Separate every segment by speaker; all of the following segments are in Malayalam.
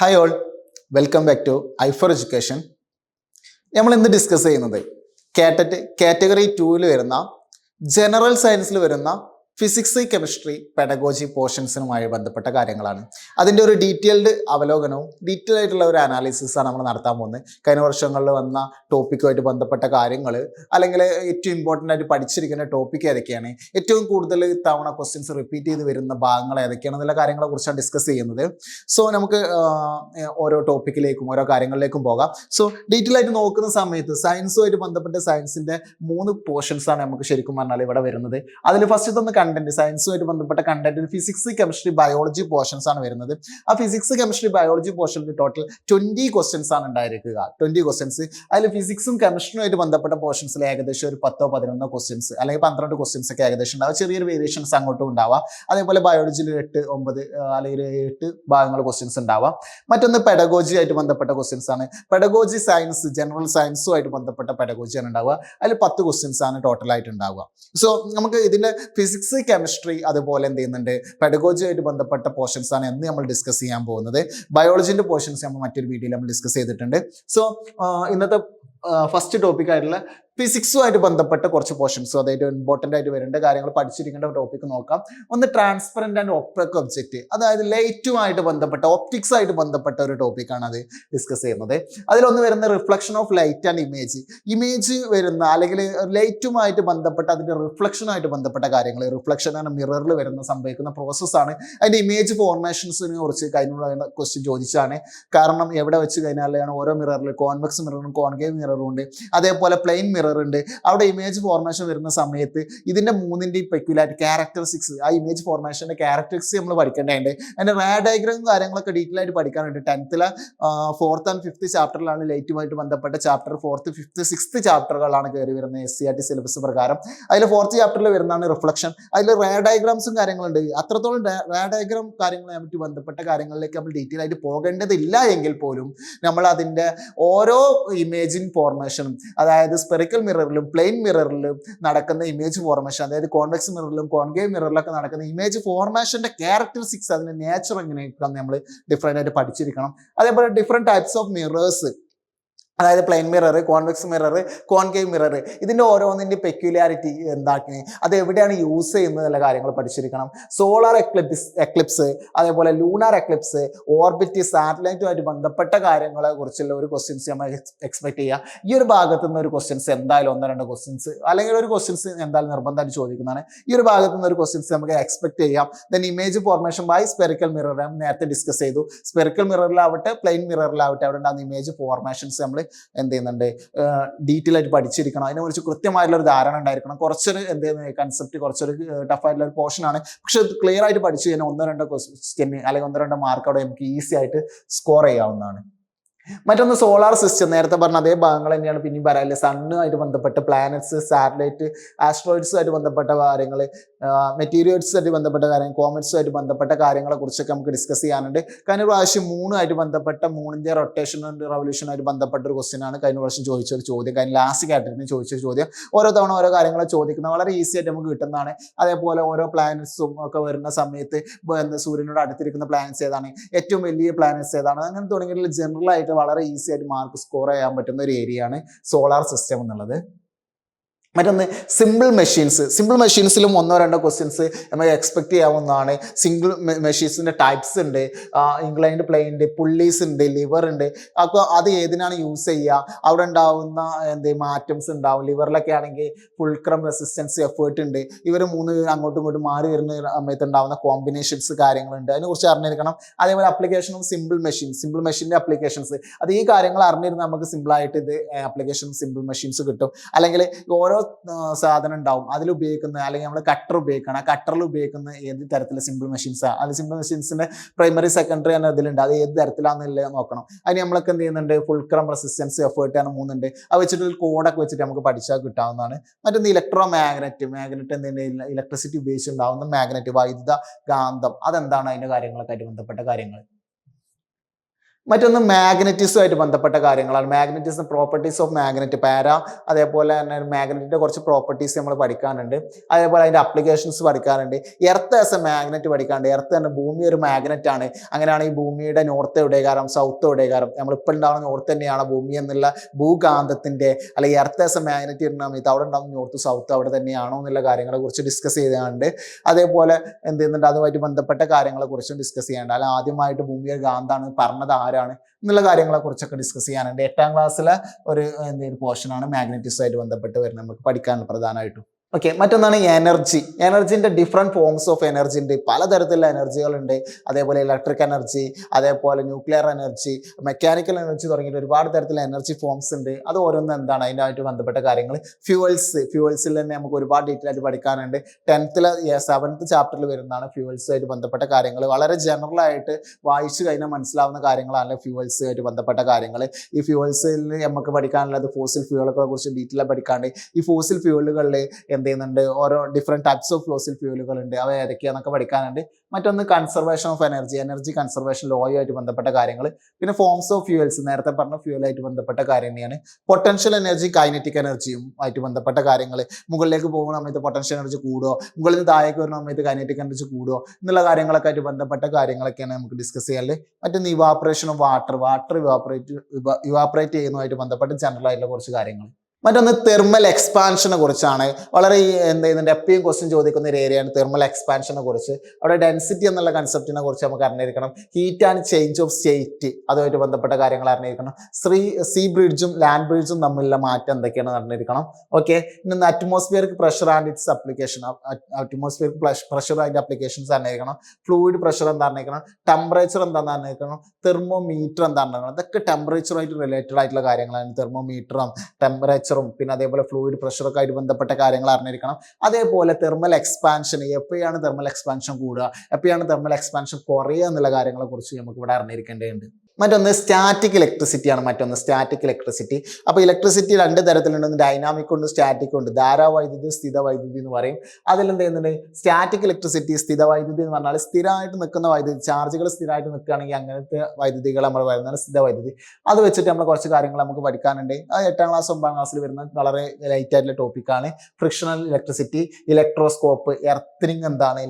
Speaker 1: Hi all welcome back to I four education നമ്മൾ ഇന്ന് ഡിസ്കസ് ചെയ്യുന്നത് കാറ്ററ്റ് കാറ്റഗറി ടൂവിൽ വരുന്ന ജനറൽ സയൻസിൽ വരുന്ന ഫിസിക്സ് കെമിസ്ട്രി പെഡഗോജി പോർഷൻസിനുമായി ബന്ധപ്പെട്ട കാര്യങ്ങളാണ്. അതിന്റെ ഒരു ഡീറ്റെയിൽഡ് അവലോകനവും ഡീറ്റെയിൽ ആയിട്ടുള്ള ഒരു അനാലിസിസാണ് നമ്മൾ നടത്താൻ പോകുന്നത്. കഴിഞ്ഞ വർഷങ്ങളിൽ വന്ന ടോപ്പിക്കുമായിട്ട് ബന്ധപ്പെട്ട കാര്യങ്ങൾ അല്ലെങ്കിൽ ഏറ്റവും ഇമ്പോർട്ടന്റ് ആയിട്ട് പഠിച്ചിരിക്കുന്ന ടോപ്പിക്ക് ഏതൊക്കെയാണ് ഏറ്റവും കൂടുതൽ തവണ ക്വസ്റ്റ്യൻസ് റിപ്പീറ്റ് ചെയ്ത് വരുന്ന ഭാഗങ്ങൾ ഏതൊക്കെയാണ് എന്നുള്ള കാര്യങ്ങളെ കുറിച്ചാണ് ഡിസ്കസ് ചെയ്യുന്നത്. സോ നമുക്ക് ഓരോ ടോപ്പിക്കിലേക്കും ഓരോ കാര്യങ്ങളിലേക്കും പോകാം. സോ ഡീറ്റെയിൽ ആയിട്ട് നോക്കുന്ന സമയത്ത് സയൻസുമായിട്ട് ബന്ധപ്പെട്ട സയൻസിന്റെ മൂന്ന് പോർഷൻസ് ആണ് നമുക്ക് ശരിക്കും പറഞ്ഞാൽ ഇവിടെ വരുന്നത്. അതിൽ ഫസ്റ്റ് ഒന്ന് കണ്ടന്റ് സയൻസുമായിട്ട് ബന്ധപ്പെട്ട content physics chemistry biology portions ആണ് വരുന്നത്. ആ ഫിസിക്സ് കെമിസ്ട്രി ബയോളജി പോർഷനിൽ ടോട്ടൽ ട്വന്റി ക്വസ്റ്റ്യൻസ് ആണ് ഉണ്ടായിരിക്കുക. ട്വന്റി ക്വസ്റ്റ്യൻസ് അതിൽ ഫിസിക്സും കെമിസ്ട്രിയുമായിട്ട് ബന്ധപ്പെട്ട പോർഷൻസിൽ ഏകദേശം ഒരു പത്തോ പതിനൊന്നോ ക്വസ്റ്റ്യൻസ് അല്ലെങ്കിൽ പന്ത്രണ്ട് ക്വസ്റ്റ്യൻസ് ഒക്കെ ഏകദേശം ഉണ്ടാവുക ചെറിയൊരു വേരിയേഷൻസ് അങ്ങോട്ടും ഉണ്ടാവാം. അതേപോലെ ബയോളജിയിൽ എട്ട് ഒമ്പത് അല്ലെങ്കിൽ ഒരു എട്ട് ഭാഗങ്ങൾ ക്വസ്റ്റ്യൻസ് ഉണ്ടാവാം. മറ്റൊന്ന് പെഡഗോജി ആയിട്ട് ബന്ധപ്പെട്ട ക്വസ്റ്റ്യൻസ് ആണ്. പെഡഗോജി സയൻസ് ജനറൽ സയൻസുമായിട്ട് ബന്ധപ്പെട്ട പെഡഗോജി ആണ് ഉണ്ടാവുക. അതിൽ പത്ത് ക്വസ്റ്റ്യൻസ് ആണ് ടോട്ടൽ ആയിട്ട് ഉണ്ടാവുക. സോ നമുക്ക് ഇതിന്റെ ഫിസിക്സ് കെമിസ്ട്രി അതുപോലെ എന്ത് ചെയ്യുന്നുണ്ട്? പെഡഗോജി ആയിട്ട് ബന്ധപ്പെട്ട പോർഷൻസ് ആണ് എന്ന് നമ്മൾ ഡിസ്കസ് ചെയ്യാൻ പോകുന്നത്. ബയോളജിന്റെ പോർഷൻസ് നമ്മൾ മറ്റൊരു വീഡിയോയിൽ നമ്മൾ ഡിസ്കസ് ചെയ്തിട്ടുണ്ട്. സോ ഇന്നത്തെ ഫസ്റ്റ് ടോപ്പിക് ആയിട്ടുള്ള ഫിസിക്സുമായിട്ട് ബന്ധപ്പെട്ട കുറച്ച് പോർഷൻസ് അതായത് ഇമ്പോർട്ടന്റ് ആയിട്ട് വരേണ്ട കാര്യങ്ങൾ പഠിച്ചിരിക്കേണ്ട ടോപ്പിക്ക് നോക്കാം. ഒന്ന് ട്രാൻസ്പെറന്റ് ആൻഡ് ഒപ്പക് ഒബ്ജക്റ്റ് അതായത് ലൈറ്റുമായിട്ട് ബന്ധപ്പെട്ട ഒപ്റ്റിക്സ് ആയിട്ട് ബന്ധപ്പെട്ട ഒരു ടോപ്പിക്കാണ് അത് ഡിസ്കസ് ചെയ്യുന്നത്. അതിലൊന്ന് വരുന്ന reflection of light and image image വരുന്ന അല്ലെങ്കിൽ ലൈറ്റുമായിട്ട് ബന്ധപ്പെട്ട അതിന്റെ റിഫ്ലക്ഷനുമായിട്ട് ബന്ധപ്പെട്ട കാര്യങ്ങൾ. റിഫ്ലക്ഷൻ ആണ് മിററിൽ വരുന്ന സംഭവിക്കുന്ന പ്രോസസ്സാണ് അതിന്റെ ഇമേജ് ഫോർമേഷൻസിനെ കുറിച്ച് കഴിഞ്ഞ ക്വസ്റ്റ്യൻ ചോദിച്ചാണ് കാരണം എവിടെ വെച്ച് കഴിഞ്ഞാലാണ് ഓരോ മിററിൽ കോൺവെക്സ് മിററും കോൺകേവ് മിററും ഉണ്ട് അതേപോലെ പ്ലെയിൻ മിറർ ഉണ്ട്. അവിടെ ഇമേജ് ഫോർമേഷൻ വരുന്ന സമയത്ത് ഇതിന്റെ മൂന്നിന്റെയും പെക്യുലാരിറ്റി ക്യാരക്ടറിസ്റ്റിക്സ് ആ ഇമേജ് ഫോർമേഷന്റെ ക്യാരക്ടറിസ്റ്റിക്സ് നമ്മൾ പഠിക്കേണ്ടതുണ്ട്. അതിന്റെ റേ ഡയഗ്രാം കാര്യങ്ങളൊക്കെ ഡീറ്റെയിൽ ആയിട്ട് പഠിക്കാനുണ്ട്. ടെൻത്തിലെ ഫോർത്ത് ആൻഡ് ഫിഫ്ത്ത് ചാപ്റ്ററിലാണ് ലൈറ്റുമായിട്ട് ബന്ധപ്പെട്ട ചാപ്റ്റർ ഫോർത്ത് ഫിഫ്ത്ത് സിക്സ്ത് ചാപ്റ്ററുകളാണ് കയറി വരുന്നത് S C R T syllabus പ്രകാരം. അതിൽ ഫോർത്ത് ചാപ്റ്ററിൽ വരുന്നതാണ് റിഫ്ലക്ഷൻ അതിൽ റേ ഡയഗ്രാംസും കാര്യങ്ങളുണ്ട്. അത്രത്തോളം റേ ഡയഗ്രാം കാര്യങ്ങളുമായിട്ട് ബന്ധപ്പെട്ട കാര്യങ്ങളിലേക്ക് നമ്മൾ ഡീറ്റെയിൽ ആയിട്ട് പോകേണ്ടതില്ല എങ്കിൽ പോലും നമ്മൾ അതിന്റെ ഓരോ ഇമേജിൻ ഫോർമേഷനും അതായത് സ്പെറിക്കൽ മിററിലും പ്ലെയിൻ മിററിലും നടക്കുന്ന ഇമേജ് ഫോർമേഷൻ അതായത് കോൺവെക്സ് മിററിലും കോൺകേവ് മിററിലൊക്കെ നടക്കുന്ന ഇമേജ് ഫോർമേഷന്റെ ക്യാരക്ടറിസ്റ്റിക്സ് അതിന്റെ നേച്ചർ എങ്ങനെയൊക്കെ നമ്മൾ ഡിഫറെന്റ് ആയിട്ട് പഠിച്ചിരിക്കണം. അതേപോലെ ഡിഫറെന്റ് ടൈപ്സ് ഓഫ് മിറേഴ്സ് അതായത് plain mirror convex mirror concave mirror ഇതിന്റെ ഓരോന്നിന്റെ പെക്യുലാരിറ്റി എന്താക്കി? അത് എവിടെയാണ് യൂസ് ചെയ്യുന്നത് എന്നുള്ള കാര്യങ്ങൾ പഠിച്ചിരിക്കണം. സോളാർ എക്ലിപ്സ് എക്ലിപ്സ് അതേപോലെ ലൂണാർ എക്ലിപ്സ് ഓർബിറ്റ് സാറ്റലൈറ്റുമായിട്ട് ബന്ധപ്പെട്ട കാര്യങ്ങളെ കുറിച്ചുള്ള ഒരു ക്വസ്റ്റ്യൻസ് നമ്മൾ എക്സ്പെക്ട് ചെയ്യുക. ഈ ഒരു ഭാഗത്തു നിന്ന് ഒരു ക്വസ്റ്റ്യൻസ് എന്തായാലും ഒന്നോ രണ്ടോ ക്വസ്റ്റ്യൻസ് അല്ലെങ്കിൽ ഒരു ക്വസ്റ്റ്യൻസ് എന്തായാലും നിർബന്ധമായിട്ട് ചോദിക്കുന്നതാണ്. ഈ ഒരു ഭാഗത്തു നിന്ന് ഒരു ക്വസ്റ്റ്യൻസ് നമുക്ക് എക്സ്പെക്ട് ചെയ്യാം. Then image formation by spherical mirror നേരത്തെ ഡിസ്കസ് ചെയ്തു. സ്പെറിക്കൽ മിററിലാവട്ടെ പ്ലെയിൻ മിററിലാവട്ടെ അവിടെ ഉണ്ടാകുന്ന ഇമേജ് ഫോർമേഷൻസ് നമ്മൾ എന്ത് ചെയ്യുന്നുണ്ട്? ഡീറ്റെയിൽ ആയിട്ട് പഠിച്ചിരിക്കണം. അതിനെക്കുറിച്ച് കൃത്യമായിട്ടുള്ള ഒരു ധാരണ ഉണ്ടായിരിക്കണം. കുറച്ചൊരു എന്ത് കൺസെപ്റ്റ് കുറച്ചൊരു ടഫ് ആയിട്ടുള്ള ഒരു പോർഷൻ ആണ്. പക്ഷെ ക്ലിയർ ആയിട്ട് പഠിച്ചു കഴിഞ്ഞാൽ ഒന്നോ രണ്ടോ ക്വസ്റ്റ്യൻ അല്ലെങ്കിൽ ഒന്നോ രണ്ടോ മാർക്ക് അവിടെ നമുക്ക് ഈസി ആയിട്ട് സ്കോർ ചെയ്യാവുന്നതാണ്. മറ്റൊന്ന് സോളാർ സിസ്റ്റം. നേരത്തെ പറഞ്ഞ അതേ ഭാഗങ്ങൾ തന്നെയാണ് പിന്നെയും പറയാനില്ല സണ്ണുമായിട്ട് ബന്ധപ്പെട്ട പ്ലാനറ്റ്സ് സാറ്റലൈറ്റ് ആസ്ട്രോയിഡ്സുമായിട്ട് ബന്ധപ്പെട്ട കാര്യങ്ങൾ മെറ്റീരിയൽസുമായിട്ട് ബന്ധപ്പെട്ട കാര്യങ്ങൾ കോമറ്റ്സുമായിട്ട് ബന്ധപ്പെട്ട കാര്യങ്ങളെ കുറിച്ചൊക്കെ നമുക്ക് ഡിസ്കസ് ചെയ്യാനുണ്ട്. കഴിഞ്ഞ പ്രാവശ്യം മൂണുമായിട്ട് ബന്ധപ്പെട്ട മൂന്നിന്റെ റൊട്ടേഷൻ ആൻഡ് റവല്യൂഷനായിട്ട് ബന്ധപ്പെട്ട ഒരു ക്വസ്റ്റ്യനാണ് കഴിഞ്ഞ പ്രാവശ്യം ചോദിച്ച ഒരു ചോദ്യം. കഴിഞ്ഞ ലാസ്റ്റ് കാറ്റഗറിന് ചോദിച്ച ചോദ്യം. ഓരോ തവണ ഓരോ കാര്യങ്ങൾ ചോദിക്കുന്നത് വളരെ ഈസി ആയിട്ട് നമുക്ക് കിട്ടുന്നതാണ്. അതേപോലെ ഓരോ പ്ലാനറ്റ്സും ഒക്കെ വരുന്ന സമയത്ത് സൂര്യനോട് അടുത്തിരിക്കുന്ന പ്ലാനറ്റ്സ് ഏതാണ്? ഏറ്റവും വലിയ പ്ലാനറ്റ്സ് ഏതാണ്? അങ്ങനെ തുടങ്ങിയിട്ടുള്ള ജനറൽ ആയിട്ട് വളരെ ഈസി ആയിട്ട് മാർക്ക് സ്കോർ ചെയ്യാൻ പറ്റുന്ന ഒരു ഏരിയയാണ് സോളാർ സിസ്റ്റം എന്നുള്ളത്. മറ്റൊന്ന് സിമ്പിൾ മെഷീൻസ് സിമ്പിൾ മെഷീൻസിലും ഒന്നോ രണ്ടോ ക്വസ്റ്റ്യൻസ് നമുക്ക് എക്സ്പെക്ട് ചെയ്യാവുന്നതാണ്. സിംഗിൾ മെഷീൻസിന്റെ ടൈപ്സ് ഉണ്ട്. ഇംഗ്ലൈൻഡ് പ്ലെയിൻ ഉണ്ട് പുള്ളീസ് ഉണ്ട് ലിവർ ഉണ്ട്. അപ്പോൾ അത് ഏതിനാണ് യൂസ് ചെയ്യുക? അവിടെ ഉണ്ടാവുന്ന എന്ത് മാറ്റംസ് ഉണ്ടാവും. ലിവറിലൊക്കെ ആണെങ്കിൽ ഫുൾക്രം റെസിസ്റ്റൻസ് എഫേർട്ട് ഉണ്ട്. ഇവർ മൂന്ന് അങ്ങോട്ടും ഇങ്ങോട്ടും മാറി വരുന്ന സമയത്ത് ഉണ്ടാവുന്ന കോമ്പിനേഷൻസ് കാര്യങ്ങളുണ്ട്. അതിനെക്കുറിച്ച് അറിഞ്ഞിരിക്കണം. അതേപോലെ അപ്ലിക്കേഷനും സിമ്പിൾ മെഷീൻ സിമ്പിൾ മെഷീന്റെ അപ്ലിക്കേഷൻസ് അത് ഈ കാര്യങ്ങൾ അറിഞ്ഞിരുന്ന നമുക്ക് സിമ്പിളായിട്ട് ഇത് ആപ്ലിക്കേഷൻ സിമ്പിൾ മെഷീൻസ് കിട്ടും. അല്ലെങ്കിൽ ഓരോ സാധനം ഉണ്ടാവും. അതിൽ ഉപയോഗിക്കുന്ന അല്ലെങ്കിൽ നമ്മൾ കട്ടർ ഉപയോഗിക്കണം. ആ കട്ടറിൽ ഉപയോഗിക്കുന്ന ഏത് തരത്തിലെ സിമ്പിൾ മെഷീൻസ് അത് സിമ്പിൾ മെഷീൻസിന്റെ പ്രൈമറി സെക്കൻഡറി തന്നെ ഇതിലുണ്ട്. അത് ഏത് തരത്തിലാണെന്നില്ല നോക്കണം. അതിന് നമ്മളൊക്കെ എന്ത് ചെയ്യുന്നുണ്ട്? ഫുൾക്രം റെസിസ്റ്റൻസ് എഫേർട്ട് ആണ് മൂന്നുണ്ട്. അത് വെച്ചിട്ട് ഒരു കോഡൊക്കെ വെച്ചിട്ട് നമുക്ക് പഠിച്ചാൽ കിട്ടാവുന്നതാണ്. മറ്റൊന്ന് ഇലക്ട്രോ മാഗ്നറ്റ് മാഗ്നറ്റ് എന്തെങ്കിലും ഇലക്ട്രിസിറ്റി ഉപയോഗിച്ചുണ്ടാവുന്ന മാഗ്നറ്റ് വൈദ്യുത കാന്തം അതെന്താണ് അതിന്റെ കാര്യങ്ങളൊക്കെ ആയിട്ട് ബന്ധപ്പെട്ട കാര്യങ്ങൾ? മറ്റൊന്ന് മാഗ്നറ്റിസമായിട്ട് ബന്ധപ്പെട്ട കാര്യങ്ങളാണ്. മാഗ്നറ്റിസം പ്രോപ്പർട്ടീസ് ഓഫ് മാഗ്നറ്റ് പാര അതേപോലെ തന്നെ മാഗ്നറ്റിന്റെ കുറച്ച് പ്രോപ്പർട്ടീസ് നമ്മൾ പഠിക്കാനുണ്ട്. അതേപോലെ അതിന്റെ അപ്ലിക്കേഷൻസ് പഠിക്കാനുണ്ട്. എർത്ത് ആസ് എ മാഗ്നറ്റ് പഠിക്കാനുണ്ട്. എർത്ത് തന്നെ ഭൂമി ഒരു മാഗ്നറ്റ് ആണ്. അങ്ങനെയാണ് ഈ ഭൂമിയുടെ നോർത്ത് എവിടെകാരം സൗത്ത് എവിടെകാരം നമ്മളിപ്പോൾ ഉണ്ടാവുന്ന നോർത്ത് തന്നെയാണ് ഭൂമി എന്നുള്ള ഭൂകാന്തത്തിന്റെ അല്ലെങ്കിൽ എർത്ത് ആസ് എ മാഗ്നറ്റ് ഇരുന്ന സമയത്ത് അവിടെ ഉണ്ടാവുന്ന നോർത്ത് സൗത്ത് അവിടെ തന്നെയാണോ എന്നുള്ള കാര്യങ്ങളെ കുറിച്ച് ഡിസ്കസ് ചെയ്താണ്ട് അതേപോലെ എന്ത് ചെയ്യുന്നുണ്ട്? അതുമായിട്ട് ബന്ധപ്പെട്ട കാര്യങ്ങളെ കുറിച്ചും ഡിസ്കസ് ചെയ്യാനുണ്ട് അല്ല ആദ്യമായിട്ട് ഭൂമിയുടെ ഗാന്ധാണ് പറഞ്ഞത് ആരാണ് എന്നുള്ള കാര്യങ്ങളെ കുറിച്ചൊക്കെ ഡിസ്കസ് ചെയ്യാനുണ്ട്. എട്ടാം ക്ലാസ്സിലെ ഒരു എന്തെങ്കിലും പോർഷനാണ് മാഗ്നറ്റിസമായിട്ട് ബന്ധപ്പെട്ട് വരുന്നത്. നമുക്ക് പഠിക്കാനുള്ള പ്രധാനമായിട്ടും ഓക്കെ മറ്റൊന്നാണ് എനർജി എനർജിന്റെ ഡിഫറെന്റ് ഫോംസ് ഓഫ് എനർജി ഉണ്ട്. പലതരത്തിലുള്ള എനർജികളുണ്ട് അതേപോലെ ഇലക്ട്രിക് എനർജി അതേപോലെ ന്യൂക്ലിയർ എനർജി മെക്കാനിക്കൽ എനർജി തുടങ്ങിയിട്ട് ഒരുപാട് തരത്തിലുള്ള എനർജി ഫോംസ് ഉണ്ട്. അത് ഓരോന്നും എന്താണ്? അതിനായിട്ട് ബന്ധപ്പെട്ട കാര്യങ്ങൾ ഫ്യൂവൽസ് ഫ്യൂവൽസിൽ തന്നെ നമുക്ക് ഒരുപാട് ഡീറ്റെയിൽ ആയിട്ട് പഠിക്കാനുണ്ട്. ടെൻത്തിലെ സെവൻത്ത് ചാപ്റ്ററിൽ വരുന്നതാണ് ഫ്യൂവൽസുമായിട്ട് ബന്ധപ്പെട്ട കാര്യങ്ങൾ വളരെ ജനറൽ ആയിട്ട് വായിച്ചു കഴിഞ്ഞാൽ മനസ്സിലാവുന്ന കാര്യങ്ങളാണ് ഫ്യൂവൽസുമായിട്ട് ബന്ധപ്പെട്ട കാര്യങ്ങൾ ഈ ഫ്യൂവൽസിൽ നമുക്ക് പഠിക്കാനുള്ളത് ഫോസിൽ ഫ്യൂവലുകളെ കുറിച്ച് ഡീറ്റെയിൽ പഠിക്കാണ്ട് ഈ ഫോസിൽ ഫ്യൂവലുകളിൽ എന്ത് ചെയ്യുന്നുണ്ട് ഓരോ ഡിഫറെന്റ് ടൈപ്സ് ഓഫ് ഫോസിൽ ഫ്യൂവലുകൾ ഉണ്ട് അവ ഏതൊക്കെയാണെന്നൊക്കെ പഠിക്കാനുണ്ട്. മറ്റൊന്ന് conservation of energy energy conservation ലോയുമായിട്ട് ബന്ധപ്പെട്ട കാര്യങ്ങൾ പിന്നെ ഫോംസ് ഓഫ് ഫ്യൂവൽസ് നേരത്തെ പറഞ്ഞ ഫ്യൂവലായിട്ട് ബന്ധപ്പെട്ട കാര്യം തന്നെയാണ്. പൊട്ടൻഷ്യൽ എനർജി കൈനറ്റിക് എനർജിയും ആയിട്ട് ബന്ധപ്പെട്ട കാര്യങ്ങൾ മുകളിലേക്ക് പോകുന്ന സമയത്ത് പൊട്ടൻഷ്യൽ എനർജി കൂടുമോ മുകളിൽ നിന്ന് താഴേക്ക് വരുന്ന സമയത്ത് കൈനറ്റിക് എനർജി കൂടുമോ എന്നുള്ള കാര്യങ്ങളൊക്കെ ആയിട്ട് ബന്ധപ്പെട്ട കാര്യങ്ങളൊക്കെയാണ് നമുക്ക് ഡിസ്കസ് ചെയ്യാറ് മറ്റൊന്ന് evaporation of water water evaporate evaporate ചെയ്യുന്നതുമായിട്ട് ബന്ധപ്പെട്ട് ജനറൽ ആയിട്ടുള്ള കുറച്ച് കാര്യങ്ങൾ മറ്റൊന്ന് തെർമൽ എക്സ്പാൻഷനെ കുറിച്ചാണ്. വളരെ എന്ത് ചെയ്യുന്നുണ്ട് എപ്പോഴും ക്വസ്റ്റ്യൻ ചോദിക്കുന്ന ഒരു ഏരിയയാണ് തെർമൽ എക്സ്പാൻഷനെ കുറിച്ച്. അവിടെ ഡെൻസിറ്റി എന്നുള്ള കൺസെപ്റ്റിനെ കുറിച്ച് നമുക്ക് അറിഞ്ഞിരിക്കണം. Heat and change of state അതുമായിട്ട് ബന്ധപ്പെട്ട കാര്യങ്ങൾ അറിഞ്ഞിരിക്കണം. ശ്രീ സീ ബ്രിഡ്ജും ലാൻഡ് ബ്രിഡ്ജും തമ്മിലുള്ള മാറ്റം എന്തൊക്കെയാണെന്ന് അറിഞ്ഞിരിക്കണം. ഓക്കെ ഇന്ന് atmospheric pressure and its application atmospheric pressure അതിന്റെ അപ്ലിക്കേഷൻസ് അറിഞ്ഞിരിക്കണം. ഫ്ലൂയിഡ് പ്രഷർ എന്താ അറിഞ്ഞിരിക്കണം. ടെമ്പറേച്ചർ എന്താണെന്ന് അറിഞ്ഞിരിക്കണം. തെർമോമീറ്റർ എന്താണെന്ന് അറിഞ്ഞിരിക്കണം. ഇതൊക്കെ ടെമ്പറേച്ചറുമായിട്ട് റിലേറ്റഡ് ആയിട്ടുള്ള കാര്യങ്ങളാണ്. തെർമോമീറ്ററും ടെമ്പറേച്ചറും പിന്നെ അതേപോലെ ഫ്ലൂയിഡ് പ്രഷറൊക്കെ ആയിട്ട് ബന്ധപ്പെട്ട കാര്യങ്ങൾ അറിഞ്ഞിരിക്കണം. അതേപോലെ തെർമൽ എക്സ്പാൻഷൻ എപ്പോഴാണ് തെർമൽ എക്സ്പാൻഷൻ കൂടുക എപ്പോഴാണ് തെർമൽ എക്സ്പാൻഷൻ കുറയുക എന്നുള്ള കാര്യങ്ങളെ കുറിച്ച് നമുക്ക് ഇവിടെ അറിഞ്ഞിരിക്കേണ്ടതുണ്ട്. മറ്റൊന്ന് സ്റ്റാറ്റിക് ഇലക്ട്രിസിറ്റി ആണ് മറ്റൊന്ന് സ്റ്റാറ്റിക് ഇലക്ട്രിസിറ്റി അപ്പോൾ ഇലക്ട്രിസിറ്റി രണ്ട് തരത്തിലുണ്ട്. ഡൈനാമിക് ഉണ്ട് സ്റ്റാറ്റിക് ഉണ്ട്. ധാരാവൈദ്യുതി സ്ഥിത വൈദ്യുതി എന്ന് പറയും. അതിലെന്ത് ചെയ്യുന്നുണ്ട്? സ്റ്റാറ്റിക് ഇലക്ട്രിസിറ്റി സ്ഥിത വൈദ്യുതി എന്ന് പറഞ്ഞാൽ സ്ഥിരമായിട്ട് നിൽക്കുന്ന വൈദ്യുതി ചാർജുകൾ സ്ഥിരമായിട്ട് നിൽക്കുകയാണെങ്കിൽ അങ്ങനത്തെ വൈദ്യുതികൾ നമ്മൾ വരുന്നതാണ് സ്ഥിത വൈദ്യുതി അത് വെച്ചിട്ട് നമ്മൾ കുറച്ച് കാര്യങ്ങൾ നമുക്ക് പഠിക്കാനുണ്ട്. അത് എട്ടാം ക്ലാസ് ഒമ്പതാം ക്ലാസ്സിൽ വരുന്ന വളരെ ലൈറ്റ് ആയിട്ടുള്ള ടോപ്പിക്കാണ് ഫ്രിക്ഷണൽ ഇലക്ട്രിസിറ്റി ഇലക്ട്രോസ്കോപ്പ് എർത്തിനിങ് എന്താണ്?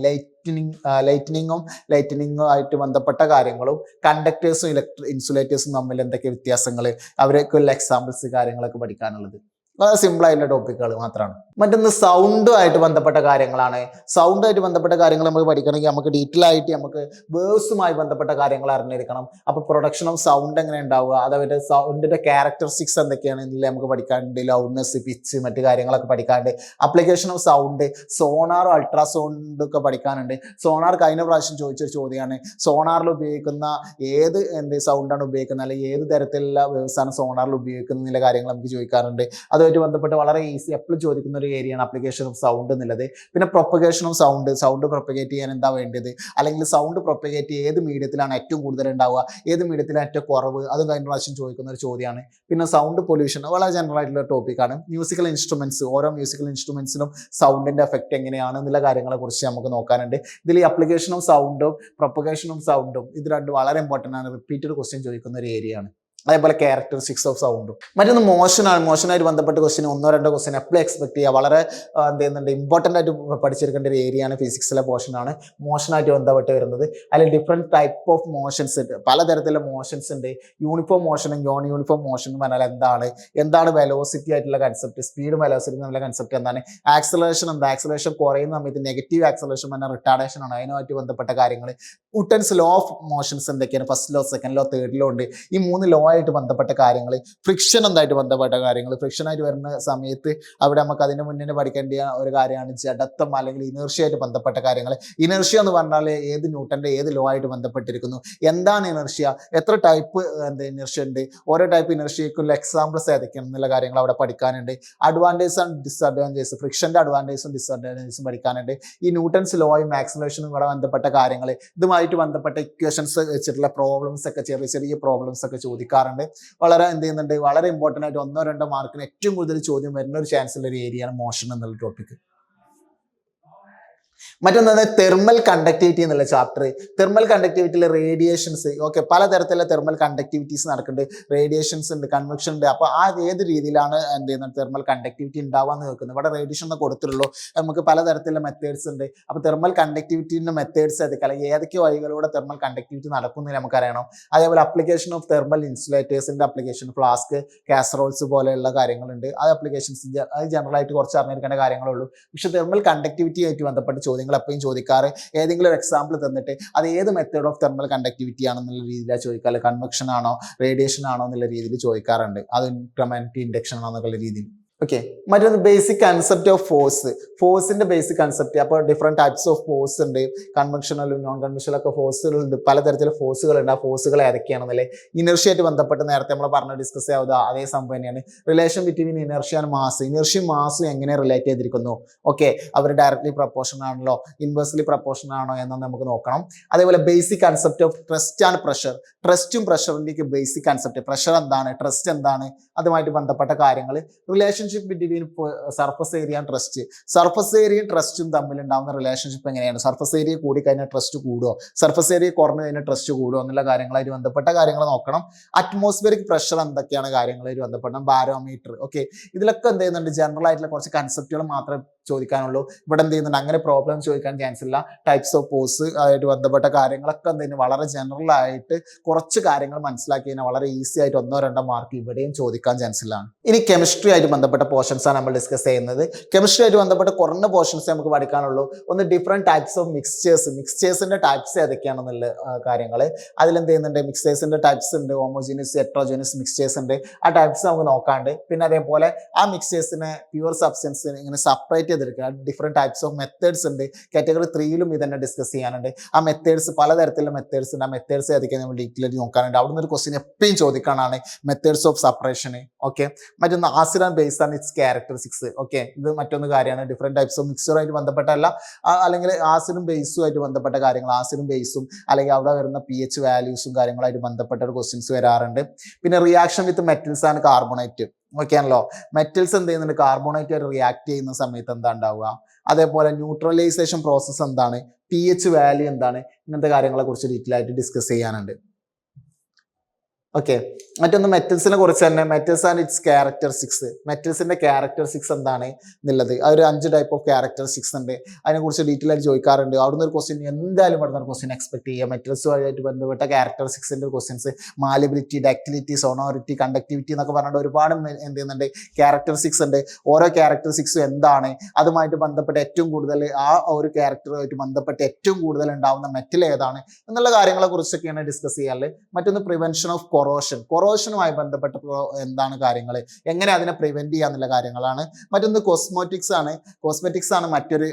Speaker 1: ലൈറ്റിനിങ് ലൈറ്റനിങ്ങും ലൈറ്റനിങ്ങും ആയിട്ട് ബന്ധപ്പെട്ട കാര്യങ്ങളും കണ്ടക്ടേഴ്സും ഇലക്ട്രി ഇൻസുലേറ്റേഴ്സും തമ്മിൽ എന്തൊക്കെ വ്യത്യാസങ്ങൾ അവരൊക്കെയുള്ള എക്സാമ്പിൾസ് കാര്യങ്ങളൊക്കെ പഠിക്കാനുള്ളത്. വളരെ സിമ്പിൾ ആയിട്ടുള്ള ടോപ്പിക്കുകൾ മാത്രമാണ് മറ്റൊന്ന് സൗണ്ടുമായിട്ട് ബന്ധപ്പെട്ട കാര്യങ്ങളാണ്. സൗണ്ടുമായിട്ട് ബന്ധപ്പെട്ട കാര്യങ്ങൾ നമുക്ക് പഠിക്കണമെങ്കിൽ നമുക്ക് ഡീറ്റെയിൽ ആയിട്ട് നമുക്ക് വേഴ്സുമായി ബന്ധപ്പെട്ട കാര്യങ്ങൾ അറിഞ്ഞിരിക്കണം. അപ്പോൾ പ്രൊഡക്ഷൻ ഓഫ് സൗണ്ട് എങ്ങനെ ഉണ്ടാവുക? അതവരുടെ സൗണ്ടിന്റെ ക്യാരക്ടറിസ്റ്റിക്സ് എന്തൊക്കെയാണ്? ഇതിൽ നമുക്ക് പഠിക്കാനുണ്ട്. ലൗഡ്നെസ് പിച്ച് മറ്റു കാര്യങ്ങളൊക്കെ പഠിക്കാനുണ്ട്. Application of sound sonar ultrasound ഒക്കെ പഠിക്കാനുണ്ട്. സോണാർ കഴിഞ്ഞ പ്രാവശ്യം ചോദിച്ചൊരു ചോദ്യമാണ് സോണാറിൽ ഉപയോഗിക്കുന്ന ഏത് എന്ത് സൗണ്ടാണ് ഉപയോഗിക്കുന്നത്? അല്ലെങ്കിൽ ഏത് തരത്തിലുള്ള വേഴ്സാണ് സോണാറിൽ ഉപയോഗിക്കുന്നത് എന്നുള്ള കാര്യങ്ങൾ നമുക്ക് ചോദിക്കാറുണ്ട് അതുമായിട്ട് ബന്ധപ്പെട്ട് വളരെ ഈസി എപ്പോഴും ചോദിക്കുന്ന ഒരു ഏരിയയാണ് അപ്ലിക്കേഷൻ ഓഫ് സൗണ്ട് എന്നുള്ളത്. പിന്നെ propagation of sound sound propagate ചെയ്യാൻ എന്താ വേണ്ടത്? അല്ലെങ്കിൽ സൗണ്ട് പ്രൊപ്പഗേറ്റ് ഏത് മീഡിയത്തിലാണ് ഏറ്റവും കൂടുതൽ ഉണ്ടാവുക? ഏത് മീഡിയത്തിലാണ് ഏറ്റവും കുറവ്? അതും കഴിഞ്ഞ പ്രാവശ്യം ചോദിക്കുന്ന ഒരു ചോദ്യമാണ്. പിന്നെ സൗണ്ട് പൊല്യൂഷൻ വളരെ ജനറൽ ആയിട്ടുള്ള ടോപ്പിക്കാണ് മ്യൂസിക്കൽ ഇൻസ്ട്രുമെന്റ്സ് ഓരോ മ്യൂസിക്കൽ ഇൻസ്ട്രുമെന്റ്സിനും സൗണ്ടിന്റെ എഫക്റ്റ് എങ്ങനെയാണ് എന്നുള്ള കാര്യങ്ങളെ കുറിച്ച് നമുക്ക് നോക്കാനുണ്ട്. ഇതിൽ ഈ അപ്ലിക്കേഷൻ ഓഫ് സൗണ്ടും പ്രൊപ്പഗേഷൻ ഓഫ് സൗണ്ടും ഇത് രണ്ടും വളരെ ഇമ്പോർട്ടന്റ് ആണ്. റിപ്പീറ്റഡ് ക്വസ്റ്റ്യൻ ചോദിക്കുന്ന ഒരു ഏരിയയാണ് അതേപോലെ ക്യാരക്ടറിസ്റ്റിക്സ് ഓഫ് സൗണ്ടും മറ്റൊന്ന് മോഷനാണ് മോഷനായിട്ട് ബന്ധപ്പെട്ട ക്വസ്റ്റിന് ഒന്നോ രണ്ടോ ക്വസ്റ്റിന് എപ്പോഴും എക്സ്പെക്ട് ചെയ്യുക. വളരെ എന്ത് ചെയ്യുന്നുണ്ട്? ഇമ്പോർട്ടന്റ് ആയിട്ട് പഠിച്ചെടുക്കേണ്ട ഒരു ഏരിയയാണ് ഫിസിക്സിലെ പോർഷനാണ് മോഷനായിട്ട് ബന്ധപ്പെട്ട് വരുന്നത്. അതിൽ ഡിഫറെന്റ് ടൈപ്പ് ഓഫ് മോഷൻസ് ഉണ്ട്. പലതരത്തിലുള്ള മോഷൻസ് ഉണ്ട്. യൂണിഫോം മോഷനും നോൺ യൂണിഫോം മോഷൻ എന്ന് പറഞ്ഞാൽ എന്താണ്? എന്താണ് വെലോസിറ്റി ആയിട്ടുള്ള കൺസെപ്റ്റ് സ്പീഡ് വെലോസിറ്റി എന്നുള്ള കൺസെപ്റ്റ് എന്താണ്? ആക്സലേഷൻ എന്താ? ആക്സലേഷൻ കുറയുന്ന സമയത്ത് നെഗറ്റീവ് ആക്സലേഷൻ പറഞ്ഞാൽ റിട്ടാഡേഷൻ ആണ്. അതിനുമായിട്ട് ബന്ധപ്പെട്ട കാര്യങ്ങൾ. ഉട്ടൻസ് ലോ ഓഫ് മോഷൻസ് എന്തൊക്കെയാണ്? First law second law third law ഉണ്ട്. ഈ മൂന്ന് ലോ ആയിട്ട് ബന്ധപ്പെട്ട കാര്യങ്ങൾ ഫ്രിക്ഷൻ എന്തായിട്ട് ബന്ധപ്പെട്ട കാര്യങ്ങൾ ഫ്രിക്ഷനായിട്ട് വരുന്ന സമയത്ത് അവിടെ നമുക്ക് അതിന് മുന്നേ പഠിക്കേണ്ട ഒരു കാര്യമാണ് ജഡത്വം അല്ലെങ്കിൽ ഇനർഷ്യയായിട്ട് ബന്ധപ്പെട്ട കാര്യങ്ങൾ ഇനർഷ്യ എന്ന് പറഞ്ഞാൽ ഏത് ന്യൂട്ടന്റെ ഏത് ലോ ആയിട്ട് ബന്ധപ്പെട്ടിരിക്കുന്നു? എന്താണ് ഇനർഷ്യ എത്ര ടൈപ്പ് എന്താ ഇനർഷ്യ ഉണ്ട്? ഓരോ ടൈപ്പ് ഇനർഷ്യക്കുള്ള എക്സാമ്പിൾസ് ഏതൊക്കെയാണ് എന്നുള്ള കാര്യങ്ങൾ അവിടെ പഠിക്കാനുണ്ട്. അഡ്വാന്റേജ് ആൻഡ് ഡിസ്അഡ്വാന്റേജസ് ഫ്രിക്ഷന്റെ അഡ്വാന്റേജും ഡിസ്അഡ്വാന്റേജും പഠിക്കാനുണ്ട്. ഈ ന്യൂട്ടൺസ് ലോയും മാക്സിമേഷനും കൂടെ ബന്ധപ്പെട്ട കാര്യങ്ങൾ ഇതുമായിട്ട് ബന്ധപ്പെട്ട ഇക്വേഷൻസ് വെച്ചിട്ടുള്ള പ്രോബ്ലംസ് ഒക്കെ ചെറിയ ചെറിയ പ്രോബ്ലംസ് ഒക്കെ ചോദിക്കാറുണ്ട് വളരെ എന്ത് ചെയ്യുന്നുണ്ട്? വളരെ ഇമ്പോർട്ടന്റ് ആയിട്ട് ഒന്നോ രണ്ടോ മാർക്കിന് ഏറ്റവും കൂടുതൽ ചോദ്യം വരുന്ന ഒരു ചാൻസ് ഉള്ള ഒരു ഏരിയയാണ് മോഷൻ എന്നുള്ള ടോപ്പിക് മറ്റൊന്നാണ് തെർമൽ കണ്ടക്ടിവിറ്റി എന്നുള്ള ചാപ്റ്റർ തെർമൽ കണ്ടക്ടിവിറ്റിയിലെ റേഡിയേഷൻസ് ഓക്കെ പലതരത്തിലുള്ള തെർമൽ കണ്ടക്ടിവിറ്റീസ് നടക്കുന്നുണ്ട്. റേഡിയേഷൻസ് ഉണ്ട് കൺവെക്ഷൻ ഉണ്ട്. അപ്പോൾ ആ ഏത് രീതിയിലാണ് എന്ത് ചെയ്യുന്നത്? തെർമൽ കണ്ടക്ടിവിറ്റി ഉണ്ടാവാന്ന് നോക്കുന്നത് ഇവിടെ റേഡിയേഷൻ എന്ന് കൊടുത്തിട്ടുള്ളൂ. നമുക്ക് പലതരത്തിലുള്ള മെത്തേഡ്സ് ഉണ്ട്. അപ്പോൾ തെർമൽ കണ്ടക്ടിവിറ്റിന്റെ മെത്തേഡ്സ് ഏതൊക്കെ അല്ലെങ്കിൽ ഏതൊക്കെ വഴികളിലൂടെ തെർമൽ കണ്ടക്ടിവിറ്റി നടക്കുന്നത് നമുക്കറിയണം. അതേപോലെ അപ്ലിക്കേഷൻ ഓഫ് തെർമൽ ഇൻസുലേറ്റേഴ്സിന്റെ അപ്ലിക്കേഷൻ ഫ്ലാസ്ക് കാസറോൾസ് പോലെയുള്ള കാര്യങ്ങളുണ്ട്. ആ അപ്ലിക്കേഷൻസ് അത് ജനറൽ ആയിട്ട് കുറച്ച് അറിഞ്ഞിരിക്കേണ്ട കാര്യങ്ങളുള്ളൂ പക്ഷെ തെർമൽ കണ്ടക്ടിവിറ്റി ആയിട്ട് ബന്ധപ്പെട്ട ചോദ്യങ്ങൾ എപ്പോഴും ചോദിക്കാറ്? ഏതെങ്കിലും ഒരു എക്സാമ്പിൾ തന്നിട്ട് അത് ഏത് മെത്തേഡ് ഓഫ് തെർമൽ കണ്ടക്ടിവിറ്റി ആണെന്നുള്ള രീതിയിലാണ് ചോദിക്കാറ്? കൺവെക്ഷൻ ആണോ? റേഡിയേഷൻ ആണോ എന്നുള്ള രീതിയിൽ ചോദിക്കാറുണ്ട്. അത് ഇൻക്രമെന്റ് ഇൻഡക്ഷൻ ആണോ എന്നുള്ള രീതിയിൽ. ഓക്കെ മറ്റൊന്ന് ബേസിക് കൺസെപ്റ്റ് ഓഫ് ഫോഴ്സ് ഫോഴ്സിന്റെ ബേസിക് കൺസെപ്റ്റ് അപ്പോൾ ഡിഫറെന്റ് ടൈപ്സ് ഓഫ് ഫോഴ്സ് ഉണ്ട്. കൺവെൻഷണലും നോൺ കൺവെൻഷണൽ ഒക്കെ ഫോഴ്സുകളുണ്ട് പലതരത്തിലുള്ള ഫോഴ്സുകളുണ്ട് ആ ഫോഴ്സുകൾ ഏതൊക്കെയാണെന്നല്ലേ ഇനർഷ്യയായിട്ട് ബന്ധപ്പെട്ട് നേരത്തെ നമ്മൾ പറഞ്ഞ ഡിസ്കസ് ചെയ്യാവുന്ന അതേ സംഭവം തന്നെയാണ്. Relation between inertia and mass ഇനർഷ്യയും മാസും എങ്ങനെ റിലേറ്റ് ചെയ്തിരിക്കുന്നു? ഓക്കെ അവർ ഡയറക്ട്ലി പ്രപ്പോർഷൻ ആണല്ലോ? ഇൻവേഴ്സ്ലി പ്രപ്പോർഷൻ ആണോ എന്ന് നമുക്ക് നോക്കണം. അതേപോലെ basic concept of thrust and pressure ട്രസ്റ്റും പ്രഷറിന്റെയൊക്കെ ബേസിക് കൺസെപ്റ്റ് പ്രഷർ എന്താണ്? ട്രസ്റ്റ് എന്താണ്? അതുമായിട്ട് ബന്ധപ്പെട്ട കാര്യങ്ങൾ relationship between surface area thrust surface ഏരിയയും ട്രസ്റ്റും തമ്മിൽ ഉണ്ടാകുന്ന റിലേഷൻഷിപ്പ് എങ്ങനെയാണ്? സർഫസ് ഏരിയ കൂടി കഴിഞ്ഞാൽ ട്രസ്റ്റ് കൂടുമോ സർഫസ് ഏരിയ കുറഞ്ഞു കഴിഞ്ഞാൽ ട്രസ്റ്റ് കൂടുമോ എന്നുള്ള കാര്യങ്ങളായിട്ട് ബന്ധപ്പെട്ട കാര്യങ്ങൾ നോക്കണം. അറ്റ്മോസ്ഫിയറിക് പ്രഷർ എന്തൊക്കെയാണ് കാര്യങ്ങളായിട്ട് ബന്ധപ്പെടണം? ബാരോമീറ്റർ ഓക്കെ ഇതിലൊക്കെ എന്ത് ചെയ്യുന്നുണ്ട്? ജനറൽ ആയിട്ടുള്ള കുറച്ച് കൺസെപ്റ്റുകൾ മാത്രമേ ചോദിക്കാനുള്ളൂ. ഇവിടെ എന്ത് ചെയ്യുന്നുണ്ട്? അങ്ങനെ പ്രോബ്ലം ചോദിക്കാൻ ചാൻസ് ഇല്ല. ടൈപ്സ് ഓഫ് പോസ് ആയിട്ട് ബന്ധപ്പെട്ട കാര്യങ്ങളൊക്കെ എന്തെങ്കിലും വളരെ ജനറൽ ആയിട്ട് കുറച്ച് കാര്യങ്ങൾ മനസ്സിലാക്കി കഴിഞ്ഞാൽ വളരെ ഈസി ആയിട്ട് ഒന്നോ രണ്ടോ മാർക്ക് ഇവിടെയും ചോദിക്കാൻ ചാൻസ് ഇല്ലാണ് ഇനി കെമിസ്ട്രി ആയിട്ട് ബന്ധപ്പെട്ട പോർഷൻസ് ആണ് നമ്മൾ ഡിസ്കസ് ചെയ്യുന്നത്. കെമിസ്ട്രി ആയിട്ട് ബന്ധപ്പെട്ട കുറഞ്ഞ പോർഷൻസ് നമുക്ക് പഠിക്കാനുള്ളൂ. ഒന്ന് ഡിഫറെന്റ് ടൈപ്സ് ഓഫ് മിക്സ്ചേഴ്സ് മിക്സ്ചേഴ്സിന്റെ ടൈപ്സ് ഏതൊക്കെയാണെന്നുള്ള കാര്യങ്ങൾ അതിലെന്ത് ചെയ്യുന്നുണ്ട്? മിക്സേഴ്സിന്റെ ടൈപ്സ് ഉണ്ട്. ഹോമോജീനിയസ് എട്രോജീനിയസ് മിക്സ്ചേഴ്സ് ഉണ്ട്. ആ ടൈപ്സ് നമുക്ക് നോക്കാണ്ട്. പിന്നെ അതേപോലെ ആ മിക്സേഴ്സിനെ പ്യുവർ സബ്സ്റ്റൻസ് ഇങ്ങനെ സെപ്പറേറ്റ് ചെയ്തെടുക്കുക. ഡിഫറെന്റ് ടൈപ്സ് ഓഫ് മെത്തേഡ്സ് ഉണ്ട്. കാറ്റഗറി ത്രീയിലും ഇത് തന്നെ ഡിസ്കസ് ചെയ്യാനുണ്ട്. ആ മെത്തേഡ്സ് പലതരത്തിലുള്ള മെത്തേഡ്സ് ഉണ്ട്. ആ മെത്തേഡ്സ് ഏതൊക്കെയാണ് നമ്മൾ ഡീറ്റെയിൽ നോക്കാനുണ്ട്. അവിടുന്ന് ഒരു ക്വസ്റ്റ്യൻ എപ്പോഴും ചോദിക്കാനാണ് മെത്തേഡ്സ് ഓഫ് സെപ്പറേഷൻ ഓക്കെ മറ്റൊന്ന് ആസിഡ് ആൻഡ് ബേസ് ആണ് ഇറ്റ്സ് ക്യാരക്ടറിസ്റ്റിക്സ് ഓക്കെ ഇത് മറ്റൊന്ന് കാര്യമാണ്. ഡിഫറെന്റ് ടൈപ്സ് ഓഫ് മിക്സറുമായിട്ട് ബന്ധപ്പെട്ടല്ല അല്ലെങ്കിൽ ആസിഡും ബേസുമായിട്ട് ബന്ധപ്പെട്ട കാര്യങ്ങൾ. ആസിഡും ബേസും അല്ലെങ്കിൽ അവിടെ വരുന്ന പി എച്ച് വാല്യൂസും കാര്യങ്ങളായിട്ട് ബന്ധപ്പെട്ട ഒരു ക്വസ്റ്റ്യൻസ് വരാറുണ്ട്. പിന്നെ reaction with metals and carbonate okay ആണല്ലോ മെറ്റൽസ് എന്ത് ചെയ്യുന്നുണ്ട്? കാർബോണേറ്റ് ആയിട്ട് റിയാക്ട് ചെയ്യുന്ന സമയത്ത് എന്താ ഉണ്ടാവുക? അതേപോലെ ന്യൂട്രലൈസേഷൻ പ്രോസസ്സ് എന്താണ്? പി എച്ച് വാല്യൂ എന്താണ്? ഇങ്ങനത്തെ കാര്യങ്ങളെ കുറിച്ച് ഡീറ്റെയിൽ ആയിട്ട് ഡിസ്കസ് ചെയ്യാനുണ്ട്. ഓക്കെ മറ്റൊന്ന് മെറ്റൽസിനെ കുറിച്ച് തന്നെ. മെറ്റൽസ് ആൻഡ് ഇറ്റ്സ് ക്യാരക്ടറിസ്റ്റിക്സ് മെറ്റൽസിന്റെ ക്യാരക്ടറിസ്റ്റിക്സ് എന്താണ് എന്നുള്ളത്. ആ ഒരു അഞ്ച് ടൈപ്പ് ഓഫ് ക്യാരക്ടറിസ്റ്റിക്സ് ഉണ്ട്. അതിനെക്കുറിച്ച് ഡീറ്റെയിൽ ആയിട്ട് ചോദിക്കാറുണ്ട്. അവിടുന്ന് ഒരു ക്വസ്റ്റ്യൻ എന്തായാലും ഇവിടുന്ന് ഒരു ക്വസ്റ്റ്യൻ എക്സ്പെക്ട് ചെയ്യുക. മെറ്റൽസുമായിട്ട് ബന്ധപ്പെട്ട ക്യാരക്ടറിസ്റ്റിക്സിന്റെ questions malleability ductility sonority conductivity എന്നൊക്കെ പറഞ്ഞിട്ട് ഒരുപാട് എന്ത് ചെയ്യുന്നുണ്ട്? ക്യാരക്ടറിസ്റ്റിക്സ് ഉണ്ട്. ഓരോ ക്യാരക്ടറിസ്റ്റിക്സും എന്താണ്? അതുമായിട്ട് ബന്ധപ്പെട്ട് ഏറ്റവും കൂടുതൽ ആ ഒരു ക്യാരക്ടറുമായിട്ട് ബന്ധപ്പെട്ട് ഏറ്റവും കൂടുതൽ ഉണ്ടാവുന്ന മെറ്റൽ ഏതാണ്? എന്നുള്ള കാര്യങ്ങളെ കുറിച്ചൊക്കെയാണ് ഡിസ്കസ് ചെയ്യാറുള്ളത് മറ്റൊന്ന് പ്രിവെൻഷൻ ഓഫ് കൊറോഷൻ കൊറോഷനുമായി ബന്ധപ്പെട്ട എന്താണ് കാര്യങ്ങൾ? എങ്ങനെ അതിനെ പ്രിവെന്റ് ചെയ്യുക എന്നുള്ള കാര്യങ്ങളാണ്. മറ്റൊന്ന് കോസ്മോറ്റിക്സ് ആണ്. കോസ്മെറ്റിക്സ് ആണ് മറ്റൊരു